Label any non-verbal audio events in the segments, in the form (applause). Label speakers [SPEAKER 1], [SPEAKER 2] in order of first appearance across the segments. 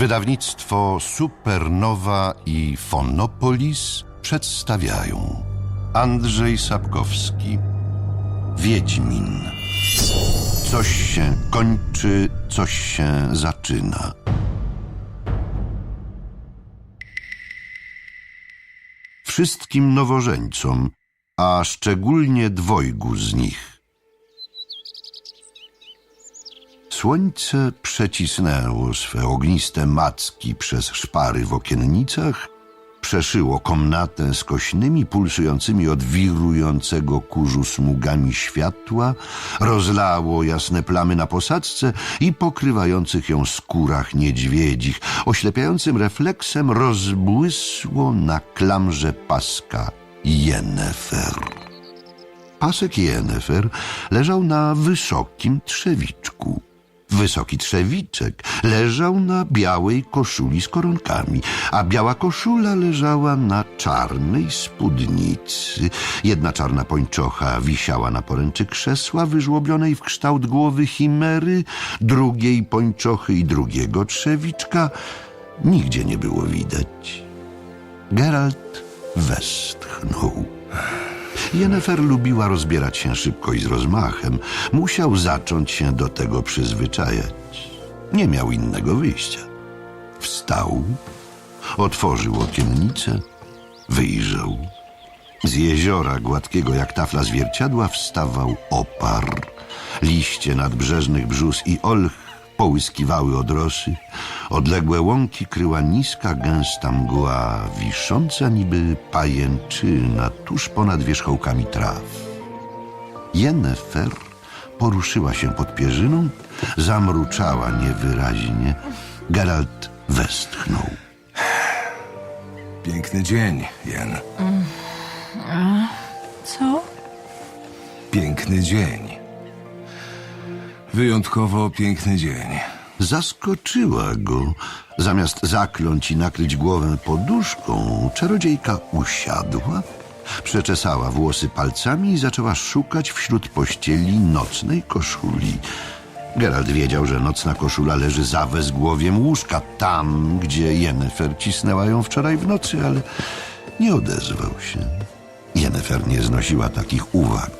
[SPEAKER 1] Wydawnictwo Supernowa i Fonopolis przedstawiają Andrzej Sapkowski Wiedźmin Coś się kończy, coś się zaczyna. Wszystkim nowożeńcom, a szczególnie dwojgu z nich. Słońce przecisnęło swe ogniste macki przez szpary w okiennicach, przeszyło komnatę skośnymi, pulsującymi od wirującego kurzu smugami światła, rozlało jasne plamy na posadzce i pokrywających ją skórach niedźwiedzich. Oślepiającym refleksem rozbłysło na klamrze paska Jennefer. Pasek Jennefer leżał na wysokim trzewiczku. Wysoki trzewiczek leżał na białej koszuli z koronkami, a biała koszula leżała na czarnej spódnicy. Jedna czarna pończocha wisiała na poręczy krzesła wyżłobionej w kształt głowy chimery, drugiej pończochy i drugiego trzewiczka nigdzie nie było widać. Geralt westchnął. Jennefer lubiła rozbierać się szybko i z rozmachem. Musiał zacząć się do tego przyzwyczajać. Nie miał innego wyjścia. Wstał, otworzył okiennicę, wyjrzał. Z jeziora gładkiego jak tafla zwierciadła wstawał opar. Liście nadbrzeżnych brzus i olch połyskiwały od rosy. Odległe łąki kryła niska, gęsta mgła, wisząca niby pajęczyna tuż ponad wierzchołkami traw. Jennefer poruszyła się pod pierzyną, zamruczała niewyraźnie. Geralt westchnął.
[SPEAKER 2] Piękny dzień, Jen.
[SPEAKER 3] Co?
[SPEAKER 2] Piękny dzień. Wyjątkowo piękny dzień.
[SPEAKER 1] Zaskoczyła go. Zamiast zakląć i nakryć głowę poduszką, czarodziejka usiadła, przeczesała włosy palcami i zaczęła szukać wśród pościeli nocnej koszuli. Geralt wiedział, że nocna koszula leży za wezgłowiem łóżka, tam, gdzie Jennefer cisnęła ją wczoraj w nocy, ale nie odezwał się. Jennefer nie znosiła takich uwag.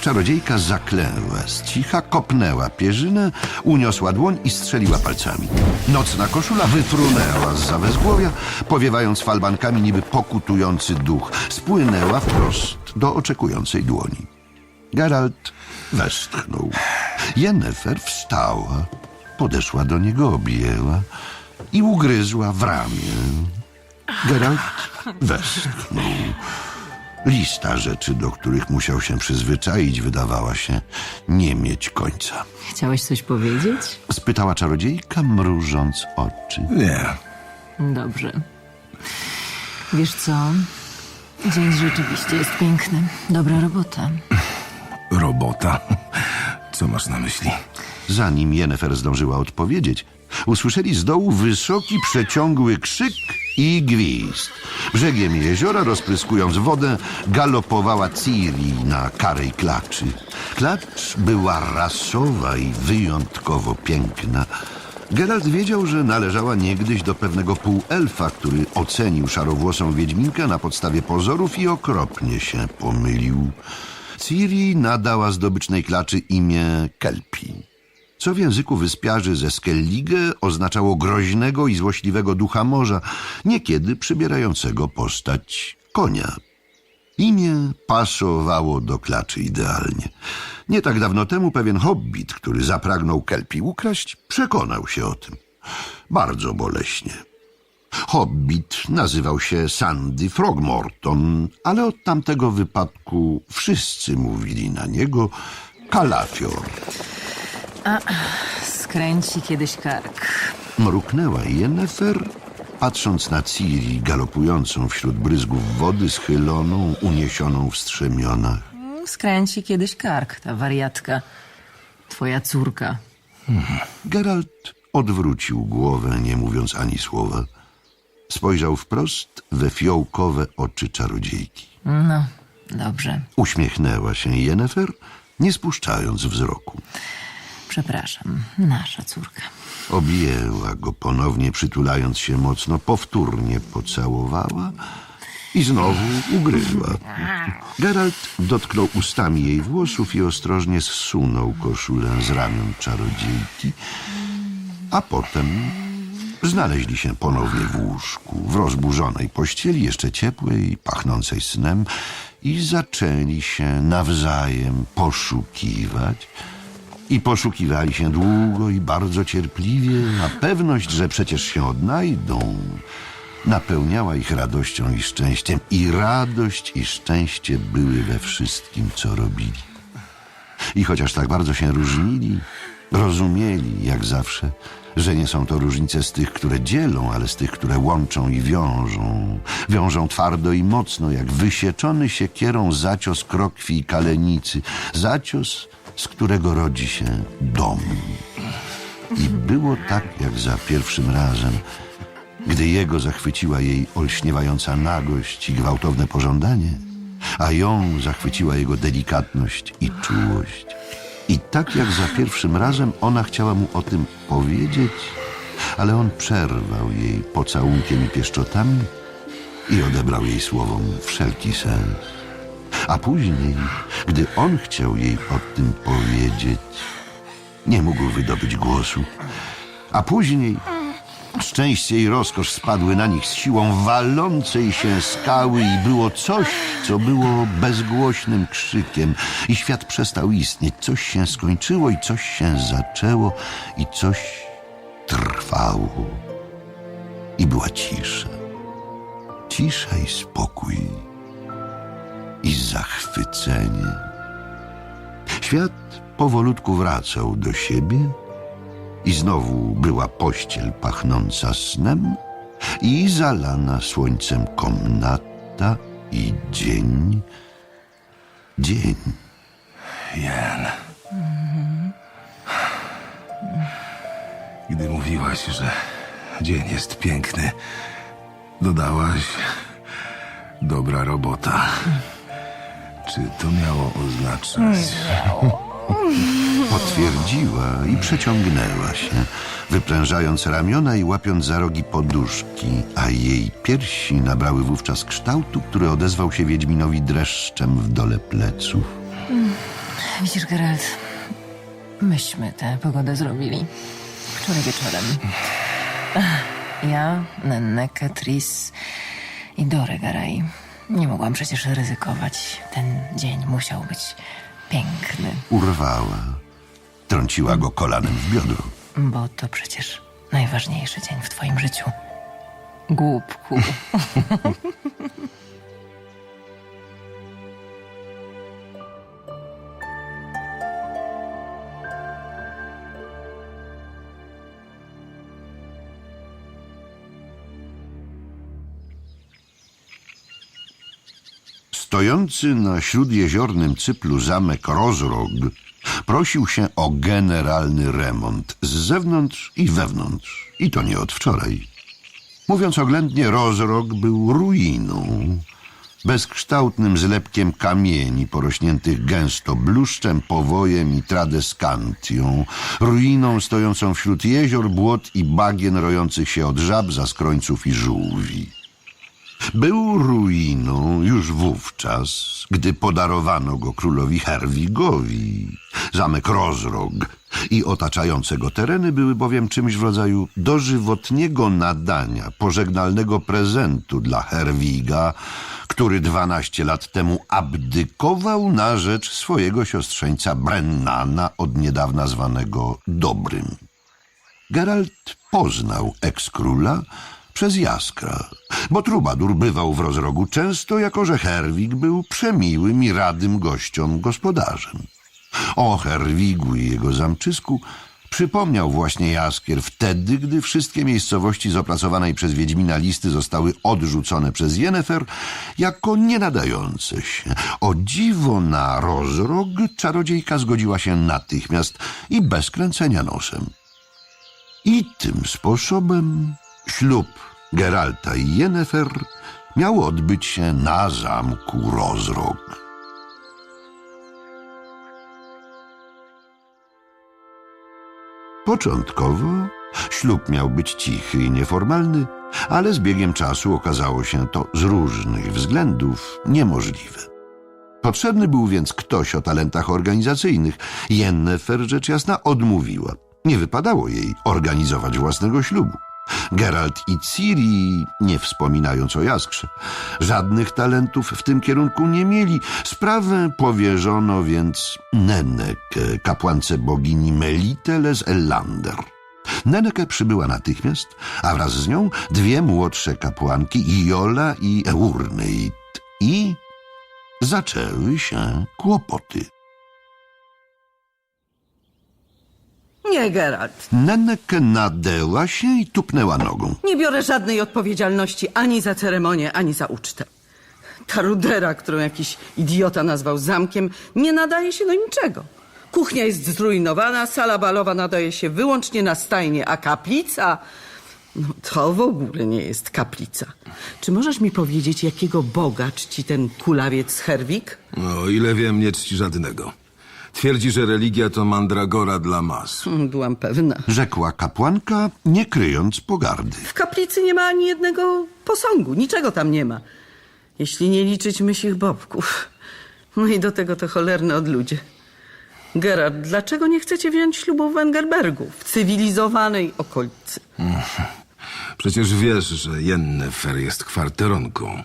[SPEAKER 1] Czarodziejka zaklęła z cicha, kopnęła pierzynę, uniosła dłoń i strzeliła palcami. Nocna koszula wyfrunęła z zawezgłowia, powiewając falbankami niby pokutujący duch. Spłynęła wprost do oczekującej dłoni. Geralt westchnął. Jennefer wstała, podeszła do niego, objęła i ugryzła w ramię. Geralt westchnął. Lista rzeczy, do których musiał się przyzwyczaić, wydawała się nie mieć końca.
[SPEAKER 3] Chciałeś coś powiedzieć?
[SPEAKER 1] Spytała czarodziejka, mrużąc oczy.
[SPEAKER 2] Nie.
[SPEAKER 3] Dobrze. Wiesz co? Dzień rzeczywiście jest piękny. Dobra robota.
[SPEAKER 2] Robota. (laughs) Co masz na myśli?
[SPEAKER 1] Zanim Jennefer zdążyła odpowiedzieć, usłyszeli z dołu wysoki, przeciągły krzyk i gwizd. Brzegiem jeziora, rozpryskując wodę, galopowała Ciri na karej klaczy. Klacz była rasowa i wyjątkowo piękna. Geralt wiedział, że należała niegdyś do pewnego półelfa, który ocenił szarowłosą wiedźminkę na podstawie pozorów i okropnie się pomylił. Ciri nadała zdobycznej klaczy imię Kelpi co w języku wyspiarzy ze Skellige oznaczało groźnego i złośliwego ducha morza, niekiedy przybierającego postać konia. Imię pasowało do klaczy idealnie. Nie tak dawno temu pewien hobbit, który zapragnął kelpi ukraść, przekonał się o tym. Bardzo boleśnie. Hobbit nazywał się Sandy Frogmorton, ale od tamtego wypadku wszyscy mówili na niego Kalafior.
[SPEAKER 3] Skręci kiedyś kark.
[SPEAKER 1] Mruknęła Jennefer, patrząc na Ciri galopującą wśród bryzgów wody, schyloną, uniesioną w strzemionach.
[SPEAKER 3] Skręci kiedyś kark, ta wariatka. Twoja córka.
[SPEAKER 1] Geralt odwrócił głowę, nie mówiąc ani słowa. Spojrzał wprost we fiołkowe oczy czarodziejki.
[SPEAKER 3] No, dobrze.
[SPEAKER 1] Uśmiechnęła się Jennefer, nie spuszczając wzroku.
[SPEAKER 3] Przepraszam, nasza córka.
[SPEAKER 1] Objęła go ponownie, przytulając się mocno, powtórnie pocałowała i znowu ugryzła. Geralt dotknął ustami jej włosów i ostrożnie zsunął koszulę z ramion czarodziejki, a potem znaleźli się ponownie w łóżku, w rozburzonej pościeli, jeszcze ciepłej pachnącej snem i zaczęli się nawzajem poszukiwać, i poszukiwali się długo i bardzo cierpliwie, a pewność, że przecież się odnajdą, napełniała ich radością i szczęściem. I radość i szczęście były we wszystkim, co robili. I chociaż tak bardzo się różnili, rozumieli, jak zawsze, że nie są to różnice z tych, które dzielą, ale z tych, które łączą i wiążą. Wiążą twardo i mocno, jak wysieczony siekierą zacios krokwi i kalenicy. Zacios, z którego rodzi się dom. I było tak, jak za pierwszym razem, gdy jego zachwyciła jej olśniewająca nagość i gwałtowne pożądanie, a ją zachwyciła jego delikatność i czułość. I tak jak za pierwszym razem ona chciała mu o tym powiedzieć, ale on przerwał jej pocałunkiem i pieszczotami i odebrał jej słowom wszelki sens. A później, gdy on chciał jej o tym powiedzieć, nie mógł wydobyć głosu. A później szczęście i rozkosz spadły na nich z siłą walącej się skały i było coś, co było bezgłośnym krzykiem i świat przestał istnieć. Coś się skończyło i coś się zaczęło i coś trwało. I była cisza. Cisza i spokój i zachwycenie. Świat powolutku wracał do siebie i znowu była pościel pachnąca snem i zalana słońcem komnata i dzień, dzień.
[SPEAKER 2] Jen. Gdy mówiłaś, że dzień jest piękny, dodałaś dobra robota. Czy to miało oznaczać? (laughs)
[SPEAKER 1] Potwierdziła i przeciągnęła się, wyprężając ramiona i łapiąc za rogi poduszki, a jej piersi nabrały wówczas kształtu, który odezwał się Wiedźminowi dreszczem w dole pleców.
[SPEAKER 3] Widzisz, Geralt, myśmy tę pogodę zrobili. Wczoraj wieczorem. Ja, Nenneke, Tris i Dore Garay. Nie mogłam przecież ryzykować. Ten dzień musiał być piękny,
[SPEAKER 1] Urwała, trąciła go kolanem w biodro.
[SPEAKER 3] bo to przecież najważniejszy dzień w twoim życiu. Głupku. (laughs)
[SPEAKER 1] Stojący na śródjeziornym cyplu zamek Rozrog prosił się o generalny remont z zewnątrz i wewnątrz. I to nie od wczoraj. Mówiąc oględnie, Rozrog był ruiną. Bezkształtnym zlepkiem kamieni porośniętych gęsto bluszczem, powojem i tradeskantią. Ruiną stojącą wśród jezior, błot i bagien rojących się od żab, zaskrońców i żółwi. Był ruiną już wówczas, gdy podarowano go królowi Herwigowi. Zamek Rozrog i otaczające go tereny były bowiem czymś w rodzaju dożywotniego nadania, pożegnalnego prezentu dla Herwiga, który dwanaście lat temu abdykował na rzecz swojego siostrzeńca Brennana, od niedawna zwanego Dobrym. Geralt poznał ekskróla przez Jaskra, bo Trubadur bywał w rozrogu często, jako że Herwig był przemiłym i radym gościom gospodarzem. O Herwigu i jego zamczysku przypomniał właśnie Jaskier wtedy, gdy wszystkie miejscowości z opracowanej przez Wiedźmina listy zostały odrzucone przez Jennefer jako nienadające się. O dziwo na rozrog czarodziejka zgodziła się natychmiast i bez kręcenia nosem. I tym sposobem ślub Geralta i Jennefer miał odbyć się na zamku Rozrog. Początkowo ślub miał być cichy i nieformalny, ale z biegiem czasu okazało się to z różnych względów niemożliwe. Potrzebny był więc ktoś o talentach organizacyjnych. Yennefer rzecz jasna odmówiła. Nie wypadało jej organizować własnego ślubu. Geralt i Ciri, nie wspominając o Jaskrze, żadnych talentów w tym kierunku nie mieli. Sprawę powierzono więc Neneke, kapłance bogini Melitele z Ellander. Neneke przybyła natychmiast, a wraz z nią dwie młodsze kapłanki, Iola i Eurneit. I zaczęły się kłopoty.
[SPEAKER 4] Nie, Geralt.
[SPEAKER 1] Neneke nadęła się i tupnęła nogą.
[SPEAKER 4] Nie biorę żadnej odpowiedzialności ani za ceremonię, ani za ucztę. Ta rudera, którą jakiś idiota nazwał zamkiem, nie nadaje się do niczego. Kuchnia jest zrujnowana, sala balowa nadaje się wyłącznie na stajnie, a kaplica... No to w ogóle nie jest kaplica. Czy możesz mi powiedzieć, jakiego Boga czci ten kulawiec Herwik?
[SPEAKER 2] No, o ile wiem, nie czci żadnego. Twierdzi, że religia to mandragora dla mas.
[SPEAKER 4] Hmm, Byłam pewna.
[SPEAKER 1] Rzekła kapłanka, nie kryjąc pogardy.
[SPEAKER 4] W kaplicy nie ma ani jednego posągu, niczego tam nie ma. Jeśli nie liczyć mysich bobków. No i do tego te cholerne odludzie. Gerard, dlaczego nie chcecie wziąć ślubu w Wengerbergu, w cywilizowanej okolicy? (laughs)
[SPEAKER 2] Przecież wiesz, że Yennefer jest kwarteronką.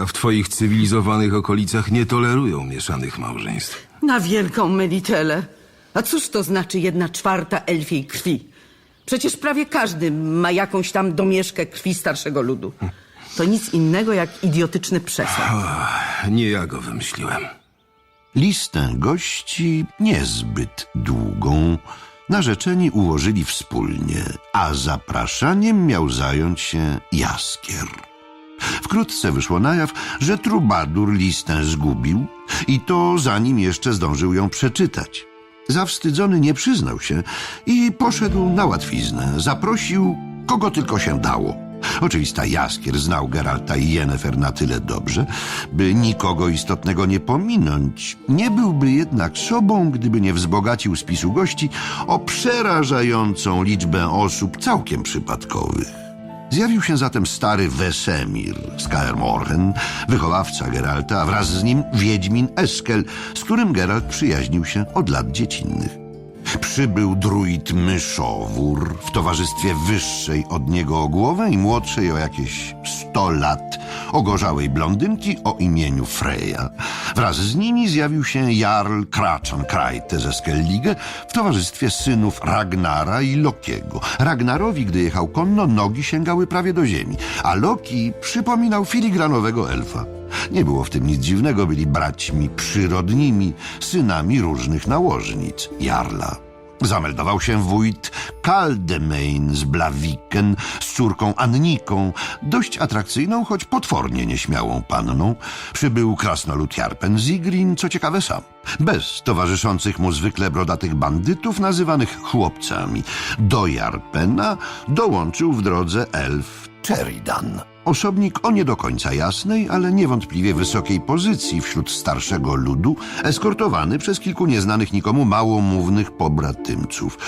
[SPEAKER 2] A w twoich cywilizowanych okolicach nie tolerują mieszanych małżeństw.
[SPEAKER 4] Na wielką Melitelę. A cóż to znaczy jedna czwarta elfiej krwi? Przecież prawie każdy ma jakąś tam domieszkę krwi starszego ludu. To nic innego jak idiotyczny przesąd.
[SPEAKER 2] Nie ja go wymyśliłem.
[SPEAKER 1] Listę gości niezbyt długą narzeczeni ułożyli wspólnie, a zapraszaniem miał zająć się Jaskier. Wkrótce wyszło na jaw, że trubadur listę zgubił i to zanim jeszcze zdążył ją przeczytać. Zawstydzony nie przyznał się i poszedł na łatwiznę. Zaprosił kogo tylko się dało. Oczywista Jaskier znał Geralta i Yennefer na tyle dobrze, by nikogo istotnego nie pominąć. Nie byłby jednak sobą, gdyby nie wzbogacił spisu gości o przerażającą liczbę osób całkiem przypadkowych. Zjawił się zatem stary Wesemir z Kaer Morhen, wychowawca Geralta, a wraz z nim Wiedźmin Eskel, z którym Geralt przyjaźnił się od lat dziecinnych. Przybył druid Myszowór w towarzystwie wyższej od niego o głowę i młodszej o jakieś sto lat ogorzałej blondynki o imieniu Freya. Wraz z nimi zjawił się Jarl Kraczan Krajte ze Skellige w towarzystwie synów Ragnara i Lokiego. Ragnarowi, gdy jechał konno, nogi sięgały prawie do ziemi, a Loki przypominał filigranowego elfa. Nie było w tym nic dziwnego, byli braćmi przyrodnimi, synami różnych nałożnic Jarla. Zameldował się wójt Kaldemain z Blaviken z córką Anniką, dość atrakcyjną, choć potwornie nieśmiałą panną. Przybył krasnolud Jarpen Zigrin, co ciekawe sam, bez towarzyszących mu zwykle brodatych bandytów nazywanych chłopcami. Do Jarpena dołączył w drodze elf Sheridan. Osobnik o nie do końca jasnej, ale niewątpliwie wysokiej pozycji wśród starszego ludu, eskortowany przez kilku nieznanych nikomu małomównych pobratymców.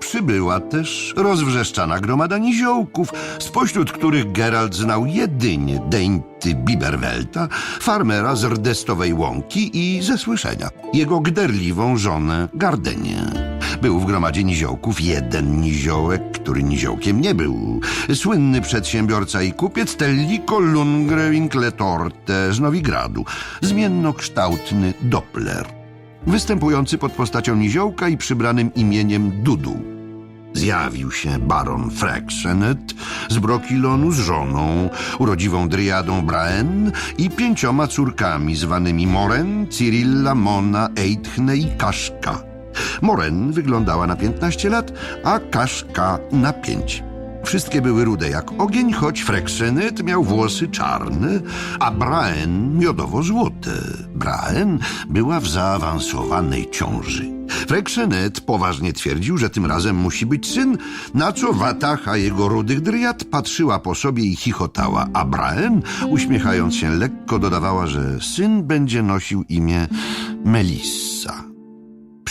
[SPEAKER 1] Przybyła też rozwrzeszczana gromada niziołków, spośród których Geralt znał jedynie Deńty Biberwelta, farmera z Rdestowej Łąki i ze słyszenia, jego gderliwą żonę Gardenię. Był w gromadzie niziołków jeden niziołek, który niziołkiem nie był. Słynny przedsiębiorca i kupiec Telliko Lundgren Winkletorte z Nowigradu, zmiennokształtny Doppler, występujący pod postacią niziołka i przybranym imieniem Dudu. Zjawił się baron Frexenet z Brokilonu z żoną, urodziwą dryjadą Braen i pięcioma córkami zwanymi Moren, Cyrilla, Mona, Eithne i Kaszka. Moren wyglądała na 15 lat, a Kaszka na 5. Wszystkie były rude jak ogień, choć Frexenet miał włosy czarne, a Braen miodowo-złote. Braen była w zaawansowanej ciąży. Frexenet poważnie twierdził, że tym razem musi być syn, na co Watacha jego rudych dryjat patrzyła po sobie i chichotała, a Braen, uśmiechając się lekko, dodawała, że syn będzie nosił imię Melissa.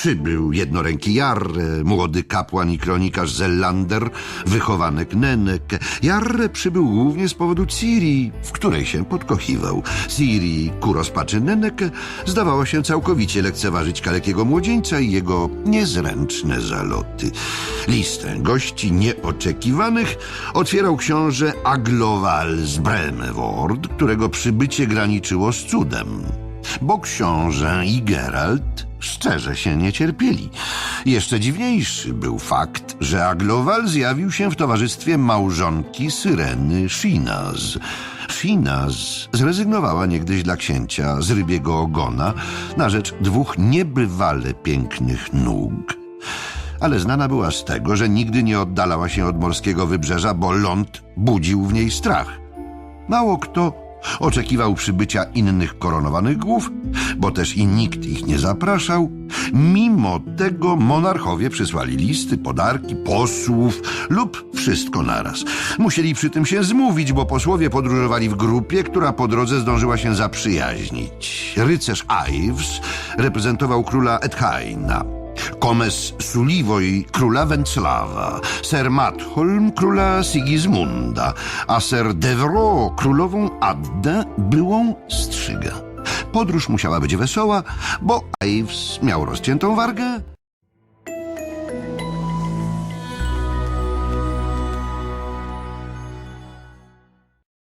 [SPEAKER 1] Przybył jednoręki Jarre, młody kapłan i kronikarz Zellander, wychowanek Nenek. Jarre przybył głównie z powodu Ciri, w której się podkochiwał. Ciri, ku rozpaczy Nenek, zdawała się całkowicie lekceważyć kalekiego młodzieńca i jego niezręczne zaloty. Listę gości nieoczekiwanych otwierał książę Agloval z Bremeword, którego przybycie graniczyło z cudem bo książę i Geralt szczerze się nie cierpieli. Jeszcze dziwniejszy był fakt, że Aglowal zjawił się w towarzystwie małżonki Syreny Shinaz. Shinaz zrezygnowała niegdyś dla księcia z rybiego ogona na rzecz dwóch niebywale pięknych nóg. Ale znana była z tego, że nigdy nie oddalała się od morskiego wybrzeża, bo ląd budził w niej strach. Mało kto oczekiwał przybycia innych koronowanych głów, bo też i nikt ich nie zapraszał. Mimo tego monarchowie przysłali listy, podarki, posłów lub wszystko naraz. Musieli przy tym się zmówić, bo posłowie podróżowali w grupie, która po drodze zdążyła się zaprzyjaźnić. Rycerz Ives reprezentował króla Edhaina. Komes Suliwoj króla Wenclawa, Ser Matholm króla Sigismunda, a Ser Devro królową Addę, byłą Strzyga. Podróż musiała być wesoła, bo Ives miał rozciętą wargę,